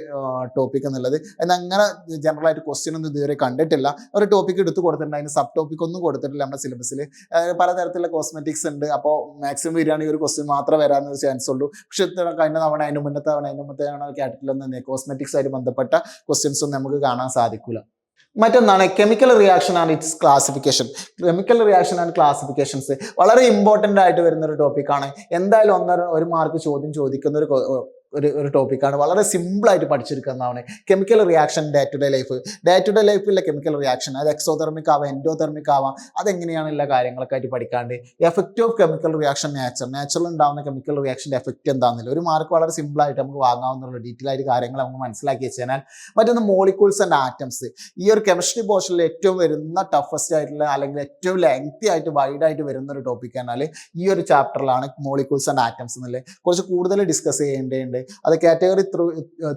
Speaker 1: ടോപ്പിക് എന്നുള്ളത്. എന്നങ്ങനെ ജനറൽ ആയിട്ട് ക്വസ്റ്റ്യൻ ഒന്നും ഇതുവരെ കണ്ടിട്ടില്ല. ഒരു ടോപ്പിക് എടുത്തു കൊടുത്തിട്ടുണ്ട്. അതിന് സബ് ടോപ്പിക് ഒന്നും കൊടുത്തിട്ടില്ല നമ്മുടെ സിലബസിൽ പലതരത്തിലുള്ള കോസ്മെറ്റിക്സ് ഉണ്ട്. അപ്പോൾ മാക്സിമം വരികയാണെങ്കിൽ ഒരു ക്വസ്റ്റ്യൻ മാത്രമേ വരാനൊരു ചാൻസ് ഉള്ളൂ. പക്ഷെ കഴിഞ്ഞ തവണ അതിന് മുന്നത്തെ തവണ അതിന് മുന്നത്തെ തവണ കേട്ടിട്ടില്ലെന്ന് കോസ്മെറ്റിക്സ് ആയിട്ട് ബന്ധപ്പെട്ട ക്വസ്റ്റ്യൻസ് ഒന്നും നമുക്ക് കാണാൻ സാധിക്കില്ല മറ്റൊന്നാണ് chemical reaction and its classification chemical reaction and classifications വളരെ ഇമ്പോർട്ടന്റ് ആയിട്ട് വരുന്ന ഒരു ടോപ്പിക്കാണ് എന്തായാലും ഒന്നര ഒരു മാർക്ക് ചോദ്യം ചോദിക്കുന്ന ഒരു ഒരു ഒരു ടോപ്പിക്കാണ് വളരെ സിമ്പിളായിട്ട് പഠിച്ചെടുക്കുന്നതാണ് chemical reaction day to day life day to day ലൈഫിലെ കെമിക്കൽ റിയാക്ഷൻ അത് എക്സോതെർമിക് ആവാം എൻഡോതെർമിക് ആവാം അതെങ്ങനെയാണുള്ള കാര്യങ്ങളൊക്കെ ആയിട്ട് പഠിക്കാണ്ട്. Effect of chemical reaction nature natural ഉണ്ടാകുന്ന കെമിക്കൽ റിയാക്ഷന്റെ എഫക്റ്റ് എന്താണെന്നില്ല ഒരു മാർക്ക് വളരെ സിമ്പിളായിട്ട് നമുക്ക് വാങ്ങാവുന്ന ഡീറ്റെയിൽ ആയിട്ട് കാര്യങ്ങൾ നമുക്ക് മനസ്സിലാക്കി വെച്ചാൽ മറ്റൊന്ന് മോളിക്യൂൾസ് ആൻഡ് ആറ്റംസ് ഈ ഒരു കെമിസ്ട്രി പോർഷനിൽ ഏറ്റവും വരുന്ന ടഫസ്റ്റ് ആയിട്ടുള്ള അല്ലെങ്കിൽ ഏറ്റവും ലെങ്തി ആയിട്ട് വൈഡ് ആയിട്ട് വരുന്ന ഒരു ടോപ്പിക് എന്നാൽ ഈ ഒരു ചാപ്റ്ററിലാണ് മോളിക്യൂൾസ് ആൻഡ് ആറ്റംസ് എന്നുള്ളത് കുറച്ച് കൂടുതൽ ഡിസ്കസ് ചെയ്യേണ്ടതുണ്ട്. അത് കാറ്റഗറി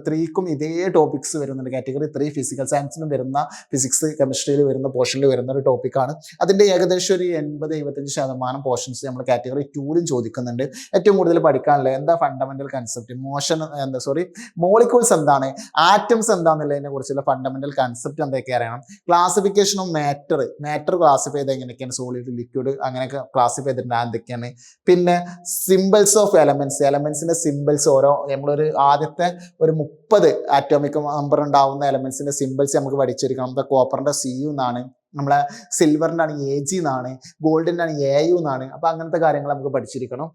Speaker 1: ത്രീക്കും ഇതേ ടോപ്പിക്സ് വരുന്നുണ്ട്. കാറ്റഗറി ത്രീ ഫിസിക്കൽ സയൻസിനും വരുന്ന ഫിസിക്സ് കെമിസ്ട്രിയിൽ വരുന്ന പോർഷനിൽ വരുന്ന ഒരു ടോപ്പിക്കാണ് അതിന്റെ ഏകദേശം ഒരു എൺപത് എഴുപത്തഞ്ച് ശതമാനം പോർഷൻസ് നമ്മൾ കാറ്റഗറി ടൂലും ചോദിക്കുന്നുണ്ട്. ഏറ്റവും കൂടുതൽ പഠിക്കാനുള്ളത് എന്താ ഫണ്ടമെന്റൽ കൺസെപ്റ്റ് മോഷൻ എന്താ സോറി മോളിക്യൂൾസ് എന്താണ്? ആറ്റംസ് എന്താണെന്നുള്ളതിനെ കുറിച്ചുള്ള ഫണ്ടമെന്റൽ കൺസെപ്റ്റ് എന്തൊക്കെ അറിയണം. Classification of matter matter classify ചെയ്ത് എങ്ങനെയൊക്കെയാണ്? സോളിഡ് ലിക്വിഡ് അങ്ങനെയൊക്കെ ക്ലാസിഫൈ ചെയ്തിട്ടുണ്ട് എന്തൊക്കെയാണ് പിന്നെ സിമ്പിൾസ് ഓഫ് എലമെന്റ്സ് എലമെന്റ്സിന്റെ സിമ്പിൾസ് ഓരോ നമ്മളൊരു ആദ്യത്തെ ഒരു മുപ്പത് ആറ്റോമിക് നമ്പർ ഉണ്ടാവുന്ന എലമെന്റ്സിന്റെ സിമ്പിൾസ് നമുക്ക് പഠിച്ചിരിക്കണം. നമ്മുടെ കോപ്പറിന്റെ സി യു എന്നാണ് നമ്മളെ സിൽവറിന്റെ ആണ് എ ജി എന്നാണ് ഗോൾഡിന്റെ ആണ് എ യു എന്നാണ് അപ്പൊ അങ്ങനത്തെ കാര്യങ്ങൾ നമുക്ക് പഠിച്ചിരിക്കണം.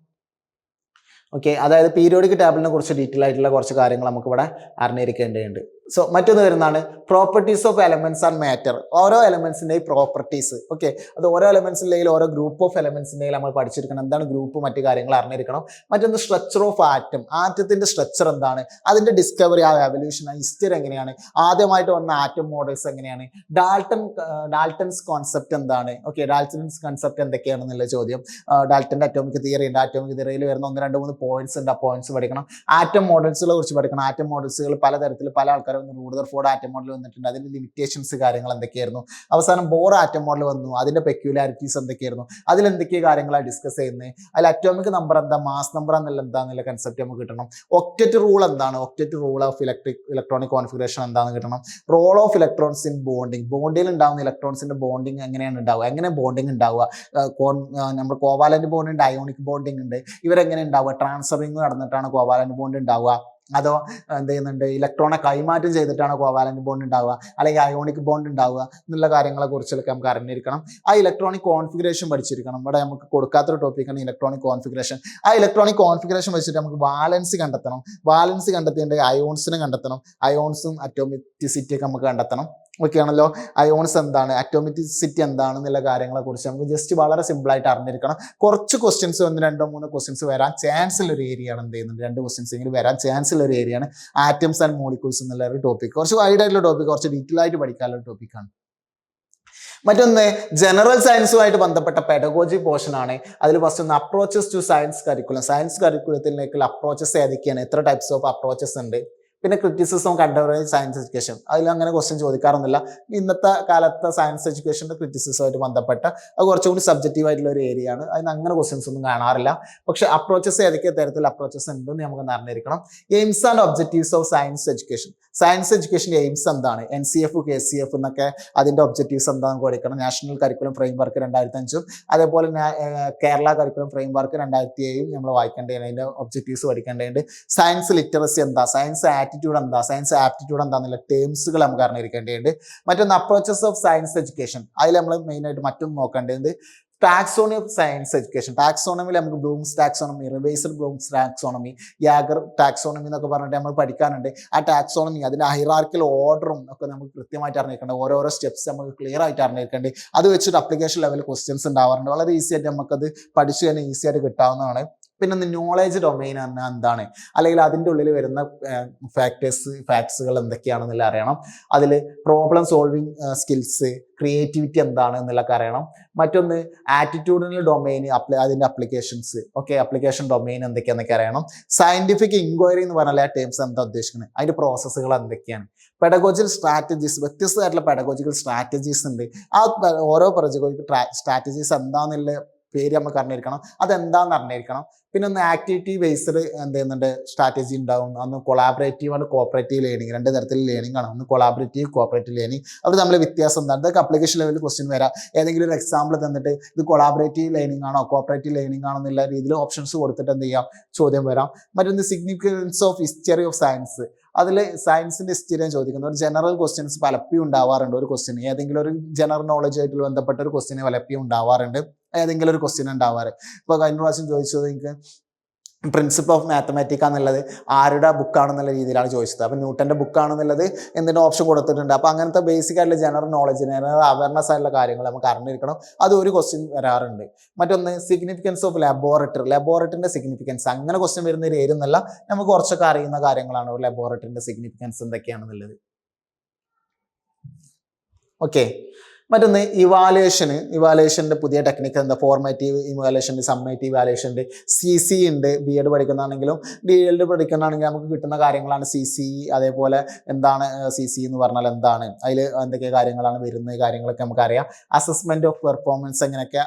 Speaker 1: ഓക്കെ അതായത് പീരിയോഡിക് ടേബിളിനെ കുറിച്ച് ഡീറ്റെയിൽ ആയിട്ടുള്ള കുറച്ച് കാര്യങ്ങൾ നമുക്ക് ഇവിടെ അറിഞ്ഞിരിക്കേണ്ടതുണ്ട്. സോ മറ്റൊന്ന് വരുന്നതാണ് properties of elements and matter ഓരോ എലമെന്റ്സിന്റെയും പ്രോപ്പർട്ടീസ് ഓക്കെ അത് ഓരോ എലമെന്റ്സിന്റെയും ഓരോ ഗ്രൂപ്പ് ഓഫ് എലമെന്റ്സിന്റെയും നമ്മൾ പഠിച്ചിരിക്കണം. എന്താണ് ഗ്രൂപ്പ് മറ്റു കാര്യങ്ങൾ അറിഞ്ഞിരിക്കണം. മറ്റൊന്ന് സ്ട്രക്ചർ ഓഫ് ആറ്റം ആറ്റത്തിന്റെ സ്ട്രക്ചർ എന്താണ്? അതിന്റെ ഡിസ്കവറി ആ എവല്യൂഷൻ ഹിസ്റ്ററി എങ്ങനെയാണ്? ആദ്യമായിട്ട് വന്ന ആറ്റം മോഡൽസ് എങ്ങനെയാണ്? ഡാൾട്ടൺ ഡാൾട്ടൺസ് കോൺസെപ്റ്റ് എന്താണ്? ഓക്കെ ഡാൾട്ടൺസ് കോൺസെപ്റ്റ് എന്തൊക്കെയാണെന്നുള്ള ചോദ്യം. ഡാൾട്ടന്റെ അറ്റോമിക് തിയറി ഉണ്ട്. അറ്റോമിക് തിയറിയിൽ വരുന്ന ഒന്ന് രണ്ട് മൂന്ന് പോയിന്റ്സ് ഉണ്ട്. ആ പോയിന്റ്സ് പഠിക്കണം. ആറ്റം മോഡൽസുകളെ കുറിച്ച് പഠിക്കണം. ആറ്റം മോഡൽസുകൾ പലതരത്തിൽ പല ആൾക്കാരും റൂഡർ ഫോർഡ് ആറ്റം മോഡൽ വന്നിട്ടുണ്ട്. അതിന്റെ ലിമിറ്റേഷൻസ് കാര്യങ്ങൾ എന്തൊക്കെയായിരുന്നു? അവസാനം ബോർ ആറ്റം മോഡൽ വന്നു. അതിന്റെ പെക്യുലാരിറ്റീസ് എന്തൊക്കെയായിരുന്നു? അതിൽ എന്തൊക്കെ കാര്യങ്ങളാണ് ഡിസ്കസ് ചെയ്യുന്നത് അതിൽ അറ്റോമിക് നമ്പർ എന്താ? മാസ് നമ്പർ എന്നുള്ള എന്താന്നുള്ള കൺസെപ്റ്റ് നമുക്ക് കിട്ടണം. ഒക്റ്ററ്റ് റൂൾ എന്താണ്? Octet rule of electric electronic configuration എന്താണെന്ന് കിട്ടണം. Role of electrons in bonding ബോണ്ടിൽ ഉണ്ടാകുന്ന ഇലക്ട്രോൺസിന്റെ ബോണ്ടിങ് എങ്ങനെയാണ് ഉണ്ടാവുക? എങ്ങനെ ബോണ്ടിങ് ഉണ്ടാവുക? നമ്മൾ കോവാലന്റ് ബോണ്ട് ഉണ്ട് അയോണിക് ബോണ്ടിങ് ഉണ്ട്. ഇവരെങ്ങനെ ഉണ്ടാവുക? ട്രാൻസ്ഫറിങ് നടന്നിട്ടാണ് കോവാലന്റ് ബോണ്ട് ഉണ്ടാവുക. അതോ എന്ത് ചെയ്യുന്നുണ്ട്? ഇലക്ട്രോണെ കൈമാറ്റം ചെയ്തിട്ടാണ് കോവാലന്റ് ബോണ്ട് ഉണ്ടാവുക? അല്ലെങ്കിൽ അയോണിക് ബോണ്ട് ഉണ്ടാവുക? എന്നുള്ള കാര്യങ്ങളെ കുറിച്ചൊക്കെ നമുക്ക് അറിഞ്ഞിരിക്കണം. ആ ഇലക്ട്രോണിക് കോൺഫിഗറേഷൻ പഠിച്ചിരിക്കണം. ഇവിടെ നമുക്ക് കൊടുക്കാത്തൊരു ടോപ്പിക്കാണ് ഇലക്ട്രോണിക് കോൺഫിഗറേഷൻ ആ ഇലക്ട്രോണിക് കോൺഫിഗറേഷൻ വെച്ചിട്ട് നമുക്ക് ബാലൻസ് കണ്ടെത്തണം. ബാലൻസ് കണ്ടെത്തിയിട്ട് അയോൺസിനെ കണ്ടെത്തണം. അയോൺസും അറ്റോമിറ്റിസിറ്റിയൊക്കെ നമുക്ക് കണ്ടെത്തണം. ഓക്കെ ആണല്ലോ അയോൺസ് എന്താണ്? അറ്റോമിറ്റിസിറ്റി എന്താണ് എന്നുള്ള കാര്യങ്ങളെ കുറിച്ച് നമുക്ക് ജസ്റ്റ് വളരെ സിമ്പിളായിട്ട് അറിഞ്ഞിരിക്കണം. കുറച്ച് ക്വസ്റ്റ്യൻസ് ഒന്ന് രണ്ടോ മൂന്നോ ക്വസ്റ്റ്യൻസ് വരാൻ ചാൻസ് ഉള്ള ഒരു ഏരിയ ആണ് എന്ത് ചെയ്യുന്നത്? രണ്ട് ക്വസ്റ്റ്യൻസ് എങ്കിലും വരാൻ ചാൻസ് ഉള്ള ഒരു ഏരിയ ആണ് ആറ്റംസ് ആൻഡ് മോളിക്യൂൾസ് എന്നുള്ള ഒരു ടോപ്പിക് കുറച്ച് വൈഡ് ആയിട്ടുള്ള ടോപ്പിക് കുറച്ച് ഡീറ്റെയിൽ ആയിട്ട് പഠിക്കാനുള്ള ടോപ്പിക്കാണ് മറ്റൊന്ന് ജനറൽ സയൻസുമായിട്ട് ബന്ധപ്പെട്ട പെഡഗോജി പോർഷൻ ആണ്. അതിൽ ഫസ്റ്റ് ഒന്ന് approaches to science curriculum science കരിക്കുലത്തിലേക്കുള്ള approaches ഏതൊക്കെയാണ്? എത്ര ടൈപ്സ് ഓഫ് അപ്രോച്ചസ് ഉണ്ട്? പിന്നെ ക്രിറ്റിസിസം കണ്ടംപററി സയൻസ് എഡ്യൂക്കേഷൻ അതിൽ അങ്ങനെ ക്വസ്റ്റ്യൻ ചോദിക്കാറൊന്നുമില്ല. ഇന്നത്തെ കാലത്തെ സയൻസ് എഡ്യൂക്കേഷന്റെ ക്രിറ്റിസിസമായിട്ട് ബന്ധപ്പെട്ട അത് കുറച്ചുകൂടി സബ്ജക്റ്റീവ് ആയിട്ടുള്ള ഒരു ഏരിയ ആണ്. അതിന് അങ്ങനെ ക്വസ്റ്റ്യൻസ് ഒന്നും കാണാറില്ല. പക്ഷേ അപ്രോച്ചസ് ഏതൊക്കെ തരത്തിൽ അപ്രോച്ചസ് ഉണ്ടെന്ന് നമുക്ക് അറിഞ്ഞിരിക്കണം. Aims and objectives of science education science എഡ്യൂക്കേഷന്റെ aims എന്താണ്? N C F K C F എന്നൊക്കെ അതിന്റെ ഒബ്ജക്റ്റീവ്സ് എന്താണെന്ന് കൊടുക്കണം നാഷണൽ കരിക്കുലം ഫ്രെയിം വർക്ക് രണ്ടായിരത്തി അഞ്ചും അതേപോലെ കേരള കരിക്കുലം ഫ്രെയിം വർക്ക് രണ്ടായിരത്തി ഏഴും നമ്മൾ വായിക്കേണ്ടതാണ് അതിന്റെ ഒബ്ജക്റ്റീവ്സ് പഠിക്കേണ്ടതുണ്ട്. സയൻസ് ലിറ്ററസി എന്താ? സയൻസ് ആറ്റിറ്റ്യൂഡ് എന്താ? സയൻസ് ആപ്റ്റിറ്റ്യൂഡ് എന്താന്നുള്ള ടേംസുകൾ നമുക്ക് അറിഞ്ഞിരിക്കേണ്ടതുണ്ട്. മറ്റൊന്ന് അപ്രോച്ചസ് ഓഫ് സയൻസ് എഡ്യൂക്കേഷൻ അതിൽ നമ്മൾ മെയിനായിട്ട് മറ്റൊന്ന് നോക്കേണ്ടത് ടാക്സോണി ഓഫ് സയൻസ് എഡ്യൂക്കേഷൻ ടാക്സോണമിയിൽ നമുക്ക് Bloom's taxonomy reversal Bloom's taxonomy Yager taxonomy എന്നൊക്കെ പറഞ്ഞിട്ട് നമ്മൾ പഠിക്കാനുണ്ട്. ആ ടാക്സോണമി അതിന്റെ ഹൈറാർക്കൽ ഓർഡറും ഒക്കെ നമുക്ക് കൃത്യമായിട്ട് അറിഞ്ഞിരിക്കേണ്ടത് ഓരോരോ സ്റ്റെപ്സ് നമുക്ക് ക്ലിയർ ആയിട്ട് അറിഞ്ഞിരിക്കേണ്ടത് അത് വെച്ചിട്ട് അപ്ലിക്കേഷൻ ലെവൽ ക്വസ്റ്റ്യൻസ് ഉണ്ടാവാറുണ്ട്. വളരെ ഈസി ആയിട്ട് നമുക്കത് പഠിച്ചു തന്നെ ഈസി ആയിട്ട് കിട്ടാവുന്നതാണ്. പിന്നെ നോളേജ് ഡൊമൈൻ പറഞ്ഞാൽ എന്താണ്? അല്ലെങ്കിൽ അതിന്റെ ഉള്ളിൽ വരുന്ന ഫാക്ടേഴ്സ് ഫാക്ട്സുകൾ എന്തൊക്കെയാണെന്നുള്ള അറിയണം. അതിൽ പ്രോബ്ലം സോൾവിങ് സ്കിൽസ് ക്രിയേറ്റിവിറ്റി എന്താണ് എന്നുള്ളതൊക്കെ അറിയണം. മറ്റൊന്ന് ആറ്റിറ്റ്യൂഡിനൽ ഡൊമൈൻ അപ്ലൈ അതിന്റെ അപ്ലിക്കേഷൻസ് ഓക്കെ അപ്ലിക്കേഷൻ ഡൊമൈൻ എന്തൊക്കെയാണെന്നൊക്കെ അറിയണം. സയന്റിഫിക് ഇൻക്വയറി എന്ന് പറഞ്ഞാൽ ആ ടേംസ് എന്താ ഉദ്ദേശിക്കുന്നത്? അതിന്റെ പ്രോസസ്സുകൾ എന്തൊക്കെയാണ്? പെഡഗോജിക്കൽ സ്ട്രാറ്റജീസ് വ്യത്യസ്തമായിട്ടുള്ള പെഡഗോജിക്കൽ സ്ട്രാറ്റജീസ് ഉണ്ട്. ആ ഓരോ പെഡഗോജിക്കൽ സ്ട്രാറ്റജീസ് എന്താന്നുള്ള പേര് നമുക്ക് അറിഞ്ഞിരിക്കണം. അതെന്താന്ന് അറിഞ്ഞിരിക്കണം. പിന്നെ ഒന്ന് ആക്ടിവിറ്റി ബേസ്ഡ് എന്ത് ചെയ്യുന്നുണ്ട് സ്ട്രാറ്റജി ഉണ്ടാവും. ഒന്ന് കൊളാബറേറ്റീവ് ആണ് കോപ്പറേറ്റീവ് ലേണിംഗ് രണ്ട് തരത്തിൽ ലേണിംഗ് ആണ്. ഒന്ന് കൊളാബറേറ്റീവ് കോപ്പറേറ്റീവ് ലേണിംഗ് അവർ തമ്മിൽ വ്യത്യാസം എന്താണ് ഇതൊക്കെ അപ്ലിക്കേഷൻ ലെവലിൽ ക്വസ്റ്റ്യൻ വരാം. ഏതെങ്കിലും ഒരു എക്സാമ്പിൾ തന്നിട്ട് ഇത് കൊളാബറേറ്റീവ് ലേണിംഗ് ആണോ? കോപ്പറേറ്റീവ് ലേണിംഗ് ആണോ എന്നുള്ള രീതിയിൽ ഓപ്ഷൻസ് കൊടുത്തിട്ട് എന്ത് ചെയ്യാം? ചോദ്യം വരാം. മറ്റൊന്ന് significance of history of science അതിൽ സയൻസിന്റെ ഹിസ്റ്ററിയാണ് ചോദിക്കുന്നത് ഒരു ജനറൽ ക്വസ്റ്റ്യൻസ് പലപ്പോഴും ഉണ്ടാവാറുണ്ട് ഒരു ക്വസ്റ്റ്യൻ ഏതെങ്കിലും ഒരു ജനറൽ നോളജ് ആയിട്ട് ബന്ധപ്പെട്ട ഒരു ക്വസ്റ്റ്യൻ പലപ്പോഴും ഉണ്ടാവാറുണ്ട്. ഏതെങ്കിലും ഒരു ക്വസ്റ്റ്യൻ ഉണ്ടാവാറ്? ഇപ്പോൾ കഴിഞ്ഞ പ്രാവശ്യം ചോദിച്ചത് എനിക്ക് പ്രിൻസിപ്പിൾ ഓഫ് മാത്തമാറ്റിക്ക എന്നുള്ളത് ആരുടെ ബുക്കാണെന്നുള്ള രീതിയിലാണ് ചോദിച്ചത്. അപ്പം ന്യൂട്ടന്റെ ബുക്കാണെന്നുള്ളത് എന്തിനും ഓപ്ഷൻ കൊടുത്തിട്ടുണ്ട്. അപ്പം അങ്ങനത്തെ ബേസിക് ആയിട്ടുള്ള ജനറൽ നോളജ് ജനറൽ അവയർനെസ് ആയിട്ടുള്ള കാര്യങ്ങൾ നമുക്ക് അറിഞ്ഞിരിക്കണം. അത് ഒരു ക്വസ്റ്റ്യൻ വരാറുണ്ട്. മറ്റൊന്ന് സിഗ്നിഫിക്കൻസ് ഓഫ് ലബോറട്ടറി ലബോറട്ടറിന്റെ സിഗ്നിഫിക്കൻസ് അങ്ങനെ ക്വസ്റ്റ്യൻ വരുന്ന ഒരു ഏരുന്നല്ല നമുക്ക് കുറച്ചൊക്കെ അറിയുന്ന കാര്യങ്ങളാണ് ഒരു ലബോറട്ടറിന്റെ സിഗ്നിഫിക്കൻസ് എന്തൊക്കെയാണെന്നുള്ളത്. ഓക്കെ മറ്റൊന്ന് ഇവാലുവേഷന് ഇവാലുവേഷന്റെ പുതിയ ടെക്നിക്ക് എന്താ? ഫോർമാറ്റീവ് ഇവാലുവേഷൻ സമ്മേറ്റീവ് ഇവാലുവേഷൻ ഉണ്ട് സി സി ഉണ്ട്. ബി എഡ് പഠിക്കുന്നതാണെങ്കിലും ഡി എൽ പഠിക്കുന്നതാണെങ്കിലും നമുക്ക് കിട്ടുന്ന കാര്യങ്ങളാണ് സി സി അതേപോലെ എന്താണ് സി സി എന്ന് പറഞ്ഞാൽ എന്താണ്? അതിൽ എന്തൊക്കെ കാര്യങ്ങളാണ് വരുന്നത്? കാര്യങ്ങളൊക്കെ നമുക്കറിയാം. അസസ്മെന്റ് ഓഫ് പെർഫോമൻസ് എങ്ങനെയൊക്കെ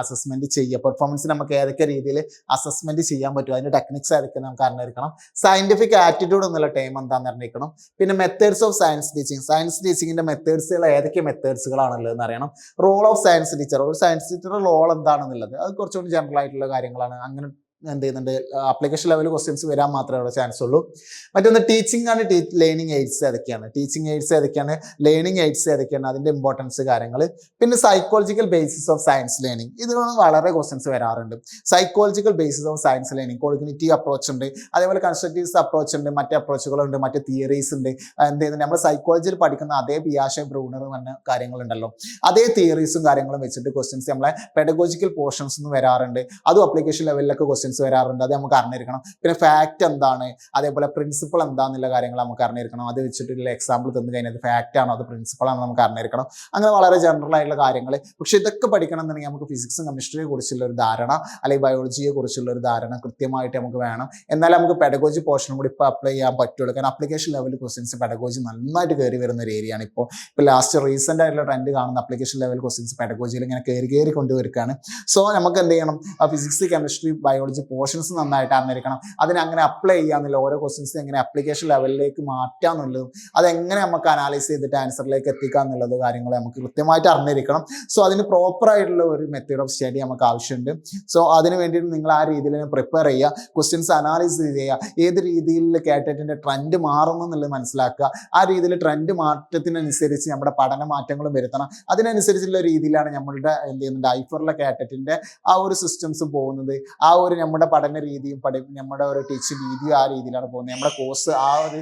Speaker 1: അസസ്മെന്റ് ചെയ്യുക? പെർഫോമൻസ് നമുക്ക് ഏതൊക്കെ രീതിയിൽ അസസ്മെന്റ് ചെയ്യാൻ പറ്റും? അതിന്റെ ടെക്നിക്സ് ഏതൊക്കെ നമുക്ക് അറിഞ്ഞിരിക്കണം. സയന്റിഫിക് ആറ്റിറ്റ്യൂഡ് എന്നുള്ള ടൈം എന്താണെന്ന് അറിഞ്ഞിരിക്കണം. പിന്നെ methods of science teaching science ടീച്ചിങ്ങിന്റെ മെത്തേഡ്സുകൾ ഏതൊക്കെ മെത്തേഡ്സുകളാണുള്ളത് എന്ന് അറിയണം. റോൾ ഓഫ് സയൻസ് ടീച്ചർ ഒരു സയൻസ് ടീച്ചറുടെ റോൾ എന്താണെന്നുള്ളത്. അത് കുറച്ചുകൂടി ജനറൽ ആയിട്ടുള്ള കാര്യങ്ങളാണ്. അങ്ങനെ എന്ത് ചെയ്യുന്നുണ്ട്? അപ്ലിക്കേഷൻ ലെവൽ ക്വസ്റ്റ്യൻസ് വരാൻ മാത്രമേ അവിടെ ചാൻസ് ഉള്ളൂ. മറ്റൊന്ന് ടീച്ചിങ് ആണ്. ടീ ലേണിംഗ് എയ്ഡ്സ് ഏതൊക്കെയാണ്? ടീച്ചിങ് എയ്ഡ്സ് ഏതൊക്കെയാണ്? ലേണിംഗ് എയ്ഡ്സ് ഏതൊക്കെയാണ്? അതിന്റെ ഇമ്പോർട്ടൻസ് കാര്യങ്ങൾ പിന്നെ psychological basis of science learning ഇതിനൊന്നും വളരെ ക്വസ്റ്റ്യൻസ് വരാറുണ്ട്. Psychological basis of science learning cognitive approach ഉണ്ട്. അതേപോലെ കൺസ്ട്രക്റ്റീവ്സ് അപ്രോച്ച് ഉണ്ട്. മറ്റ് അപ്രോച്ചുകളുണ്ട് മറ്റ് തിയറീസ് ഉണ്ട്. എന്ത് ചെയ്യുന്നത് നമ്മൾ സൈക്കോളജിയിൽ പഠിക്കുന്ന അതേ പിയാഷ ബ്രൂണർ പറഞ്ഞ കാര്യങ്ങളുണ്ടല്ലോ. അതേ തിയറീസും കാര്യങ്ങളും വെച്ചിട്ട് ക്വസ്റ്റ്യൻസ് നമ്മളെ പെഡഗോജിക്കൽ പോർഷൻസ് വരാറുണ്ട്. അതും അപ്ലിക്കേഷൻ ലെവലിലൊക്കെ ക്വസ്റ്റ്യൻസ് വരാറുണ്ട് അത് നമുക്ക് അറിഞ്ഞിരിക്കണം. പിന്നെ ഫാക്റ്റ് എന്താണ്? അതേപോലെ പ്രിൻസിപ്പൾ എന്താന്നുള്ള കാര്യങ്ങൾ നമുക്ക് അറിഞ്ഞിരിക്കണം. അത് വെച്ചിട്ടുള്ള എക്സാമ്പിൾ തന്നു കഴിഞ്ഞാൽ അത് ഫാക്റ്റ് ആണോ? അത് പ്രിൻസിപ്പൾ ആണോ? നമുക്ക് അറിഞ്ഞിരിക്കണം. അങ്ങനെ വളരെ ജനറൽ ആയിട്ടുള്ള കാര്യങ്ങൾ പക്ഷെ ഇതൊക്കെ പഠിക്കണം എന്നുണ്ടെങ്കിൽ നമുക്ക് ഫിസിക്സും കെമിസ്ട്രിയെ കുറിച്ചുള്ള ഒരു ധാരണ അല്ലെങ്കിൽ ബയോളജിയെ കുറിച്ചുള്ള ഒരു ധാരണ കൃത്യമായിട്ട് നമുക്ക് വേണം. എന്നാലും നമുക്ക് പെഡഗോജി പോർഷനും കൂടി ഇപ്പോൾ അപ്ലൈ ചെയ്യാൻ പറ്റുള്ളൂ. കാരണം അപ്ലിക്കേഷൻ ലെവൽ ക്വസ്റ്റ്യൻസ് പെഡഗോജി നന്നായിട്ട് കയറി വരുന്ന ഒരു ഏരിയയാണ് ഇപ്പോൾ ഇപ്പോൾ ലാസ്റ്റ് റീസെന്റ് ആയിട്ടുള്ള ട്രെൻഡ് കാണുന്ന അപ്ലിക്കേഷൻ ലെവൽ ക്വസ്റ്റ്യൻസ് പെഡഗോജിയിൽ ഇങ്ങനെ കയറി കയറി കൊണ്ടുവരികയാണ്. സോ നമുക്ക് എന്ത് ചെയ്യണം? ഫിസിക്സ് കെമിസ്ട്രി ബയോളജി പോർഷൻസ് നന്നായിട്ട് അറിഞ്ഞിരിക്കണം അതിനെ അങ്ങനെ അപ്ലൈ ചെയ്യാന്നില്ല ഓരോ ക്വസ്റ്റ്യൻസ് എങ്ങനെ അപ്ലിക്കേഷൻ ലെവലിലേക്ക് മാറ്റാം എന്നുള്ളതും അതെങ്ങനെ നമുക്ക് അനാലിസ് ചെയ്തിട്ട് ആൻസറിലേക്ക് എത്തിക്കാം എന്നുള്ളത് കാര്യങ്ങൾ നമുക്ക് കൃത്യമായിട്ട് അറിഞ്ഞിരിക്കണം. സോ അതിന് പ്രോപ്പർ ആയിട്ടുള്ള ഒരു മെത്തേഡ് ഓഫ് സ്റ്റഡി നമുക്ക് ആവശ്യമുണ്ട്. സോ അതിന് വേണ്ടിയിട്ട് നിങ്ങൾ ആ രീതിയിൽ പ്രിപ്പയർ ചെയ്യുക ക്വസ്റ്റ്യൻസ് അനാലിസ് ചെയ്യുക ഏത് രീതിയിൽ കേട്ടിട്ടിന്റെ ട്രെൻഡ് മാറുന്നു എന്നുള്ളത് മനസ്സിലാക്കുക ആ രീതിയിൽ ട്രെൻഡ് മാറ്റത്തിനനുസരിച്ച് നമ്മുടെ പഠന മാറ്റങ്ങളും വരുത്തണം. അതിനനുസരിച്ചുള്ള രീതിയിലാണ് നമ്മളുടെ എന്ത് ചെയ്യുന്നുണ്ട് ഐഫറിലെ കാറ്ററ്റിന്റെ ആ ഒരു സിസ്റ്റംസ് പോകുന്നത്. ആ ഒരു നമ്മുടെ പഠന രീതിയും പഠി നമ്മുടെ ഒരു ടീച്ചിങ് രീതിയും ആ രീതിയിലാണ് പോകുന്നത്. നമ്മുടെ കോഴ്സ് ആ ഒരു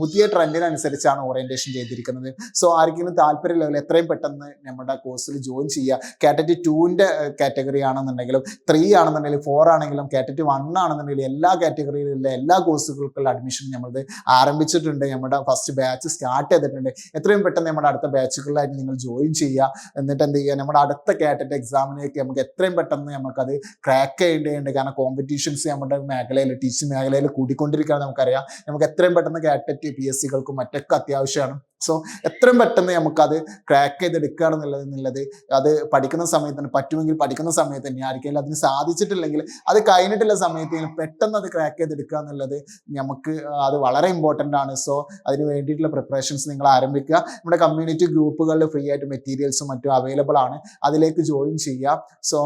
Speaker 1: പുതിയ ട്രെൻഡിനനുസരിച്ചാണ് ഓറിയന്റേഷൻ ചെയ്തിരിക്കുന്നത്. സോ ആർക്കെങ്കിലും താല്പര്യമില്ല എത്രയും പെട്ടെന്ന് നമ്മുടെ കോഴ്സിൽ ജോയിൻ ചെയ്യുക. കാറ്റഗറ്റി ടുവിന്റെ കാറ്റഗറി ആണെന്നുണ്ടെങ്കിലും ത്രീ ആണെന്നുണ്ടെങ്കിലും ഫോർ ആണെങ്കിലും കാറ്റഗറ്റി വൺ ആണെന്നുണ്ടെങ്കിലും എല്ലാ കാറ്റഗറിയിലുള്ള എല്ലാ കോഴ്സുകൾക്കുള്ള അഡ്മിഷൻ നമ്മൾ ആരംഭിച്ചിട്ടുണ്ട്. നമ്മുടെ ഫസ്റ്റ് ബാച്ച് സ്റ്റാർട്ട് ചെയ്തിട്ടുണ്ട്. എത്രയും പെട്ടെന്ന് നമ്മുടെ അടുത്ത ബാച്ചുകളിലായിട്ട് നിങ്ങൾ ജോയിൻ ചെയ്യുക. എന്നിട്ട് എന്ത് ചെയ്യുക? നമ്മുടെ അടുത്ത കാറ്റഗറ്റ് എക്സാമിലേക്ക് നമുക്ക് എത്രയും പെട്ടെന്ന് നമുക്കത് ക്രാക്ക് ചെയ്യേണ്ടതുണ്ട്. കാരണം കോമ്പറ്റീഷൻസ് നമ്മുടെ മേഖലയിൽ ടീച്ചിങ് മേഖലയിൽ കൂടിക്കൊണ്ടിരിക്കുകയാണ് നമുക്കറിയാം. നമുക്ക് എത്രയും പെട്ടെന്ന് കാറ്ററ്റ് പി എസ് സികൾക്കും മറ്റൊക്കെ അത്യാവശ്യമാണ്. സോ എത്രയും പെട്ടെന്ന് നമുക്കത് ക്രാക്ക് ചെയ്തെടുക്കുകയാണെന്നുള്ളത് എന്നുള്ളത് അത് പഠിക്കുന്ന സമയത്ത് തന്നെ പറ്റുമെങ്കിൽ പഠിക്കുന്ന സമയത്ത് തന്നെ ആയിരിക്കും അതിന് സാധിച്ചിട്ടില്ലെങ്കിൽ അത് കഴിഞ്ഞിട്ടുള്ള സമയത്ത് പെട്ടെന്ന് അത് ക്രാക്ക് ചെയ്തെടുക്കുക എന്നുള്ളത് നമുക്ക് അത് വളരെ ഇമ്പോർട്ടന്റ് ആണ്. സോ അതിന് വേണ്ടിയിട്ടുള്ള പ്രിപ്പറേഷൻസ് നിങ്ങൾ ആരംഭിക്കുക. നമ്മുടെ കമ്മ്യൂണിറ്റി ഗ്രൂപ്പുകളിൽ ഫ്രീ ആയിട്ട് മെറ്റീരിയൽസും മറ്റും അവൈലബിൾ ആണ്. അതിലേക്ക് ജോയിൻ ചെയ്യുക. സോ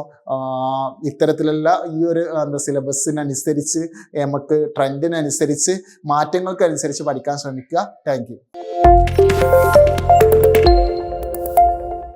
Speaker 1: ഇത്തരത്തിലുള്ള ഈ ഒരു എന്താ സിലബസിനനുസരിച്ച് നമുക്ക് ട്രെൻഡിനനുസരിച്ച് മാറ്റങ്ങൾക്കനുസരിച്ച് പഠിക്കാൻ ശ്രമിക്കുക. Thank you Música